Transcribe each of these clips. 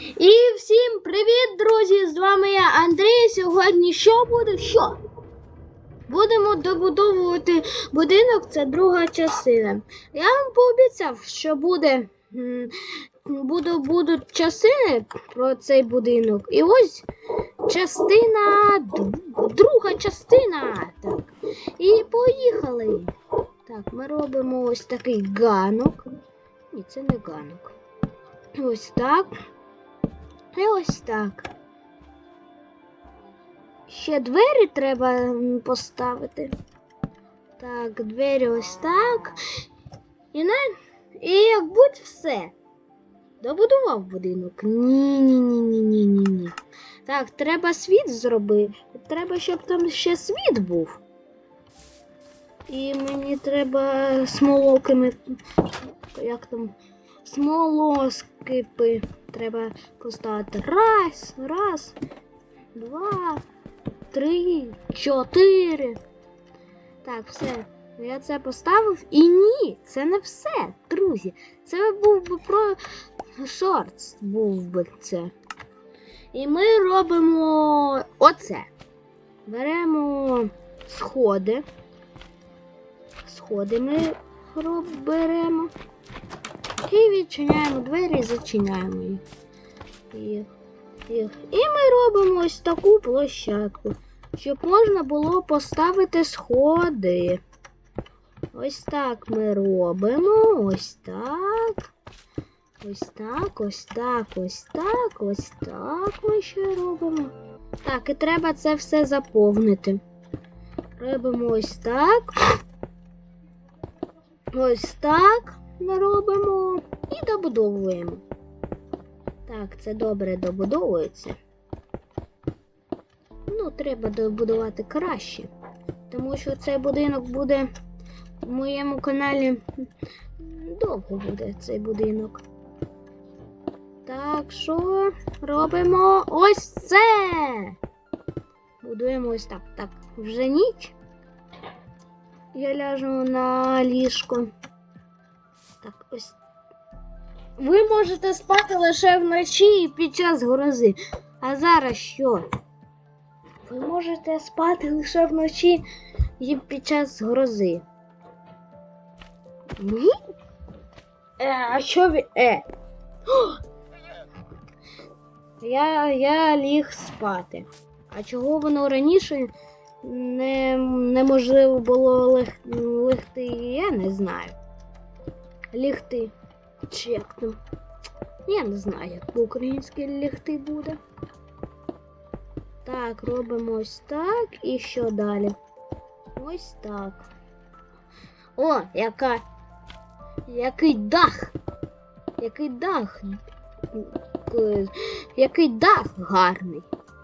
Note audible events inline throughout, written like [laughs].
І всім привіт, друзі! З вами я Андрій. Сьогодні що буде? Що? Будемо добудовувати будинок, це друга частина. Я вам пообіцяв, що буде, буду, будуть частини про цей будинок. І ось частина, друга частина. Так. І поїхали. Так, ми робимо ось такий ганок. Ні, це не ганок. Ось так. І ось так. Ще двері треба поставити. Так, двері ось так. І, на... І як будь все. Добудував будинок. Ні, ні, ні, ні, ні, ні, ні. Так, треба світ зробити. Треба, щоб там ще світ був. І мені треба смолокими. Як там? Смолоскипи. Треба поставити. Раз, раз, два, три, чотири. Так, все. Я це поставив. І ні, це не все, друзі. Це був би про шортс був би це. І ми робимо оце. Беремо сходи. Сходи ми беремо. І відчиняємо двері і зачиняємо їх. їх. їх. І ми робимо ось таку площадку, щоб можна було поставити сходи. Ось так ми робимо. Ось так. Ось так, ось так, ось так, ось так ми ще робимо. Так, і треба це все заповнити. Робимо ось так. Ось так ми робимо і добудовуємо. Так, це добре добудовується. Ну, треба добудувати краще. Тому що цей будинок буде в моєму каналі довго буде цей будинок. Так що робимо ось це. Будуємо ось так. Так, вже ніч. Я ляжу на ліжко. Так, ось. Ви можете спати лише вночі і під час грози. А зараз що? Ви можете спати лише вночі і під час грози. Ні? Е, а що ви. Е? Я, я ліг спати. А чого воно раніше не, неможливо було лег, легти, я не знаю. Лігти. Чи як там? Я не знаю, як по-українськи лігти буде. Так, робимо ось так і що далі? Ось так. О, яка. Який дах! Який дах! Який дах гарний.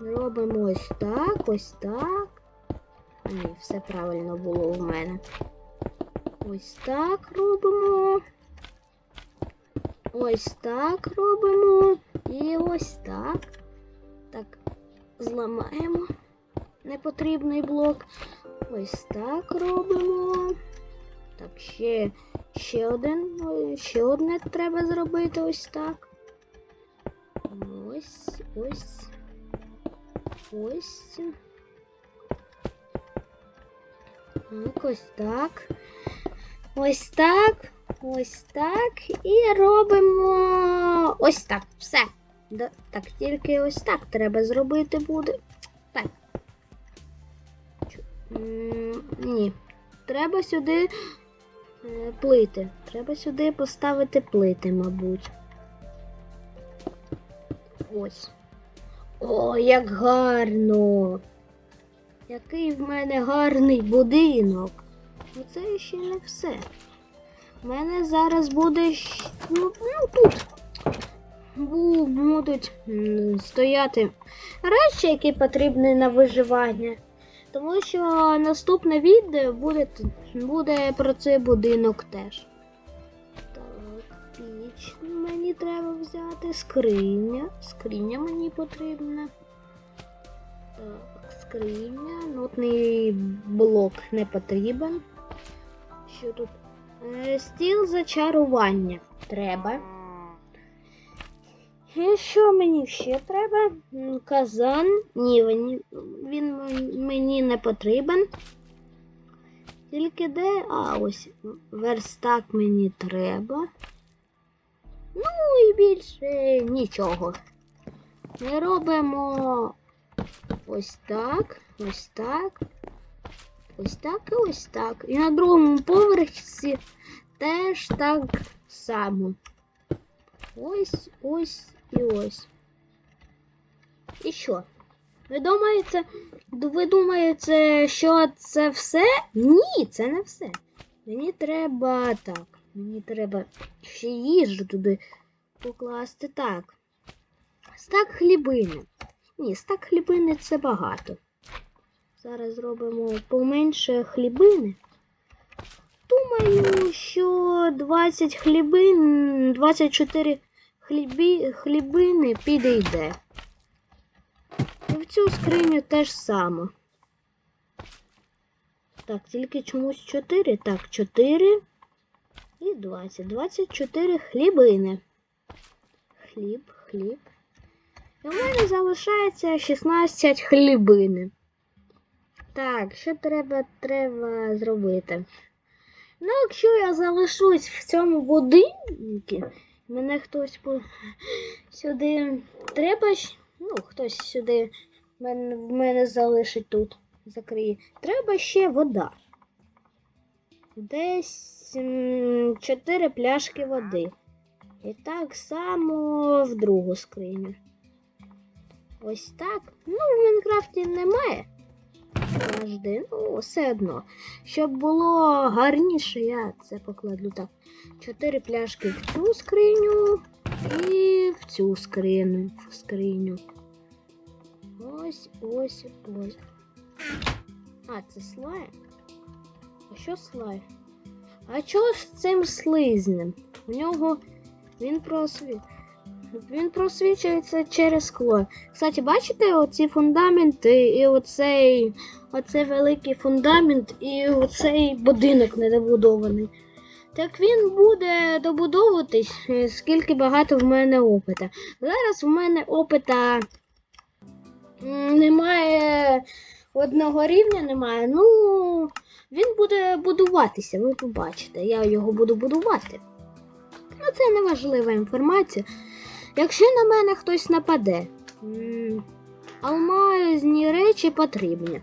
Робимо ось так, ось так. Ні, все правильно було в мене. Ось так робимо. Ось так робимо. І ось так. Так, зламаємо непотрібний блок. Ось так робимо. Так, ще, ще один. Ще одне треба зробити ось так. Ось, ось. Ось. Так, ось так. Ось так. Ось так. І робимо ось так. Все. Так, тільки ось так треба зробити буде. Так. Ні. Треба сюди е, плити. Треба сюди поставити плити, мабуть. Ось. О, як гарно! Який в мене гарний будинок. Ну це ще не все. У мене зараз буде ну, ну тут. Будуть стояти речі, які потрібні на виживання. Тому що наступне відео буде, буде про цей будинок теж. Так, піч мені треба взяти, скриня. Скриня мені потрібна. Так, скриня. Нотний блок не потрібен. Що тут? Е, Стіл зачарування треба. І що мені ще треба? Казан. Ні, він мені не потрібен. Тільки де? А, ось верстак мені треба. Ну і більше нічого. Ми робимо ось так, ось так, ось так і ось так. І на другому поверсі теж так само. Ось, ось і ось. І що? Ви думаєте, ви думаєте, що це все? Ні, це не все. Мені треба так. Мені треба ще їжу туди покласти так. Стак хлібини. Ні, стак хлібини це багато. Зараз зробимо поменше хлібини. Думаю, що 20 хлібин, 24 хлібі, хлібини підійде. І в цю скриню теж само. Так, тільки чомусь 4. Так, 4 і 20. 24 хлібини. Хліб, хліб. І в мене залишається 16 хлібини. Так, що треба, треба зробити? Ну, якщо я залишусь в цьому будинку, мене хтось по... сюди треба. Ну, хтось сюди мене, мене залишить тут, закриє. Треба ще вода. Десь м, чотири пляшки води. І так само в другу скриню. Ось так. Ну, в Мінкрафті немає. Завжди, ну, все одно. Щоб було гарніше, я це покладу так. Чотири пляшки в цю скриню і в цю скриню. В скриню. Ось, ось, ось. А, це слайм? А що слайм? А що з цим слизнем? У нього він просвіт. Він просвічується через скло. Кстати, бачите оці фундаменти і оцей, оцей великий фундамент і оцей будинок недобудований. Так він буде добудовуватись, е, скільки багато в мене опита. Зараз в мене опита немає одного рівня, немає. Ну, він буде будуватися, ви побачите. Я його буду будувати. Ну, це не важлива інформація. Якщо на мене хтось нападе, алмазні речі потрібні.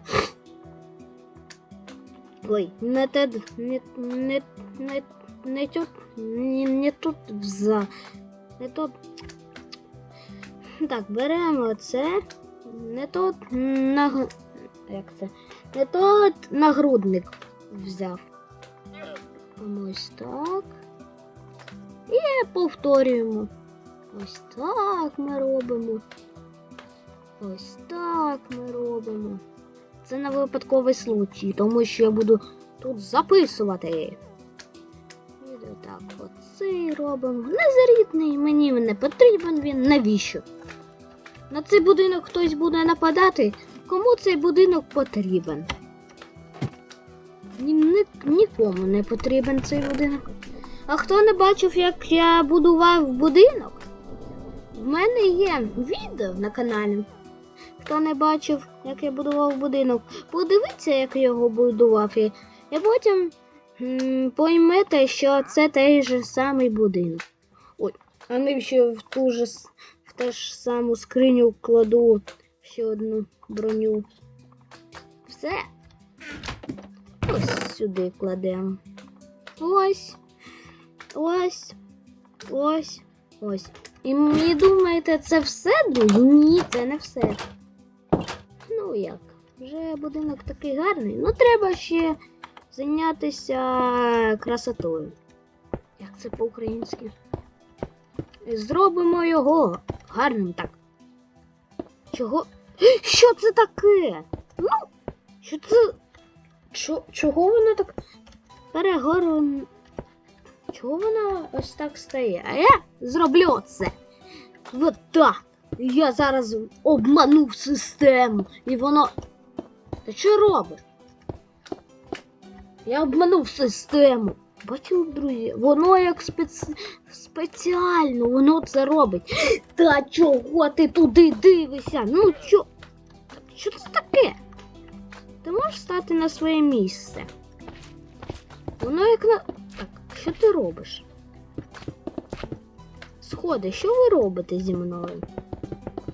Ой, не те, не, не, не, не тут, не, не тут вза. Не тут. Так, беремо це. Не тут на як це? Не тут нагрудник взяв. Ось так. І повторюємо. Ось так ми робимо. Ось так ми робимо. Це на випадковий случай, тому що я буду тут записувати. І так, оцей робимо. Незарітний, мені не потрібен він. Навіщо? На цей будинок хтось буде нападати. Кому цей будинок потрібен? Ні, ні- нікому не потрібен цей будинок. А хто не бачив, як я будував будинок? В мене є відео на каналі. Хто не бачив, як я будував будинок, подивіться, як я його будував. І, потім поймете, що це той же самий будинок. Ой, а ще в ту же в ту ж саму скриню кладу ще одну броню. Все. Ось сюди кладемо. Ось. Ось. Ось. Ось. І мені думаєте, це все, друзі? Ні, це не все. Ну як? Вже будинок такий гарний. Ну треба ще зайнятися красотою. Як це по-українськи? Зробимо його гарним так. Чого? [gasps] Що це таке? Ну, що це? Чо, чого воно так перегорон... Чого вона ось так стає? А я зроблю це. Вот так. Я зараз обманув систему. І воно. Ти що робиш? Я обманув систему. Бачили, друзі, воно як спец... спеціально, воно це робить. Та чого ти туди дивишся? Ну чо? Що це таке? Ти можеш стати на своє місце? Воно як на. Що ти робиш? Сходи, що ви робите зі мною?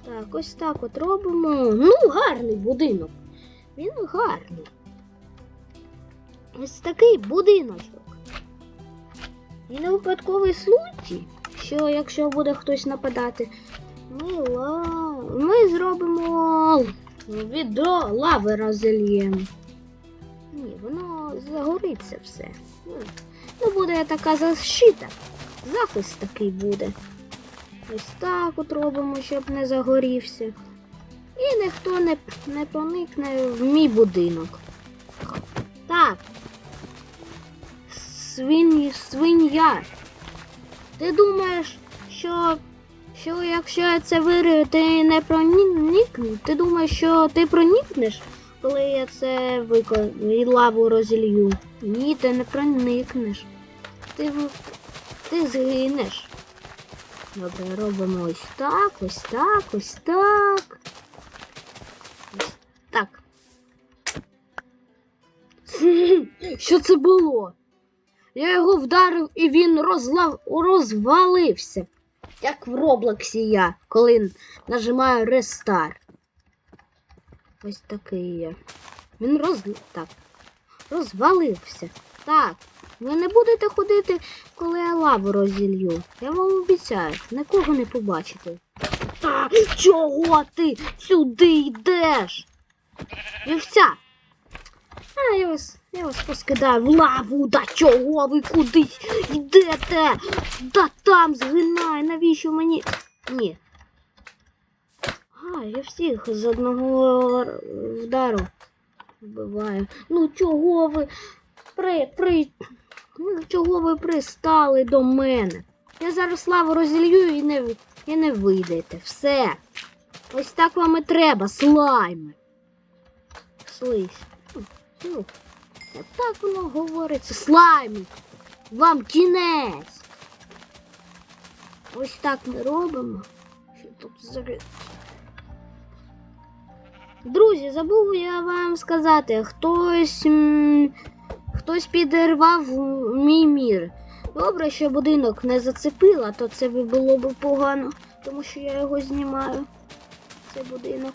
Так, ось так от робимо. Ну, гарний будинок. Він гарний. Ось такий будиночок. І не випадковий случай, що якщо буде хтось нападати, ми, ла... ми зробимо відро лави розельємо. Ні, воно загориться все. Ну, буде така защита. Захист такий буде. Ось так от робимо, щоб не загорівся. І ніхто не, не проникне в мій будинок. Так. Свинь, свинья. Ти думаєш, що, що якщо я це вирію, ти не проникнеш? Ти думаєш, що ти проникнеш, коли я це викон... і лаву розілью? Ні, ти не проникнеш. Ти, ти згинеш. Добре, робимо ось так, ось так, ось так. Ось так. [laughs] Що це було? Я його вдарив і він розлав... розвалився. Як в Роблоксі я, коли нажимаю рестарт. Ось такий я. Він роз... так. розвалився. Так. Ви не будете ходити, коли я лаву розілью. Я вам обіцяю, нікого не побачите. Та чого ти сюди йдеш? Вівця. А, я вас, я вас поскидаю в лаву, да чого ви кудись йдете? Да там згинай, навіщо мені. Ні. А, я всіх з одного вдару вбиваю. Ну чого ви при, при... Ну, чого ви пристали до мене? Я зараз лаву розілью і не, і не вийдете. Все. Ось так вам і треба, слайми. Слизь. Ну, Ну, так воно говориться. Слайми. Вам кінець. Ось так ми робимо. Що тут за... Друзі, забув я вам сказати, хтось. Хтось підірвав мій мір. Добре, що будинок не зацепила, то це було б погано, тому що я його знімаю. Це будинок.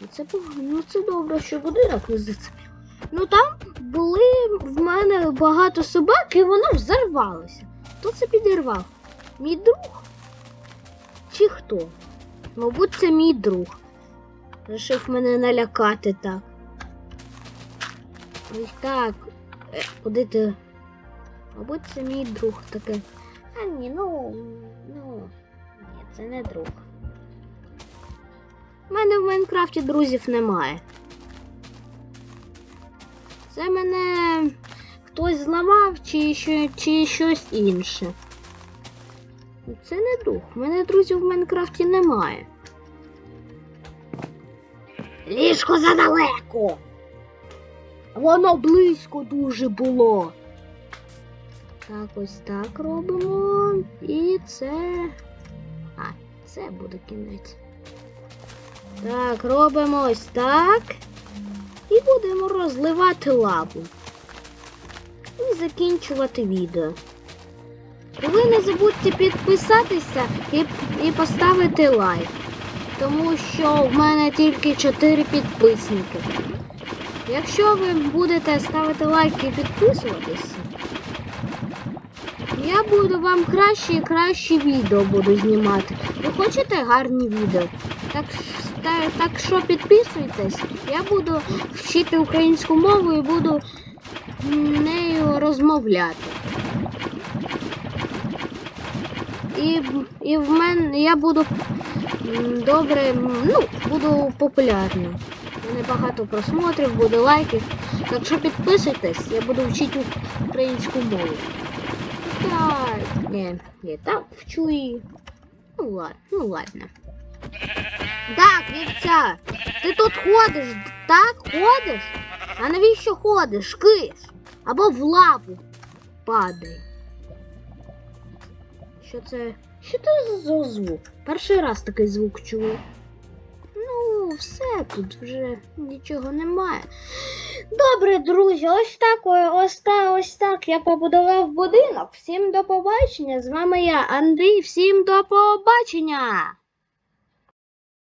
Ну, Це погано. Ну це добре, що будинок не зацепив. Ну там були в мене багато собак, і воно взорвалося. Хто це підірвав? Мій друг? Чи хто? Мабуть, це мій друг. Рішив мене налякати так. Ось так. Е, Куди ти? Мабуть, це мій друг таке. А ні, ну. Ну. Ні, це не друг. У мене в Майнкрафті друзів немає. Це мене хтось зламав чи, що, чи щось інше. Це не друг. У мене друзів в Майнкрафті немає. Ліжко задалеко. Воно близько дуже було. Так, ось так робимо. І це. А, це буде кінець. Так, робимо ось так. І будемо розливати лаву. І закінчувати відео. І ви не забудьте підписатися і, і поставити лайк. Тому що в мене тільки 4 підписники. Якщо ви будете ставити лайки і підписуватися, я буду вам краще і краще відео буду знімати. Ви хочете гарні відео? Так, так, так що підписуйтесь, я буду вчити українську мову і буду нею розмовляти. І, і в мене я буду добре, ну, буду популярним. У мене багато просмотрів, буде лайків. Так що підписуйтесь, я буду вчити українську мову. Так, ні, ні, так вчу і. Ну ладно, ну ладно. Так, вівця, ти тут ходиш, так ходиш? А навіщо ходиш? Киш? Або в лапу. падай. Що це? Що це за звук? Перший раз такий звук чую. Ну, все, тут вже нічого немає. Добре, друзі, ось так, ось так, ось так я побудував будинок. Всім до побачення. З вами я, Андрій. Всім до побачення.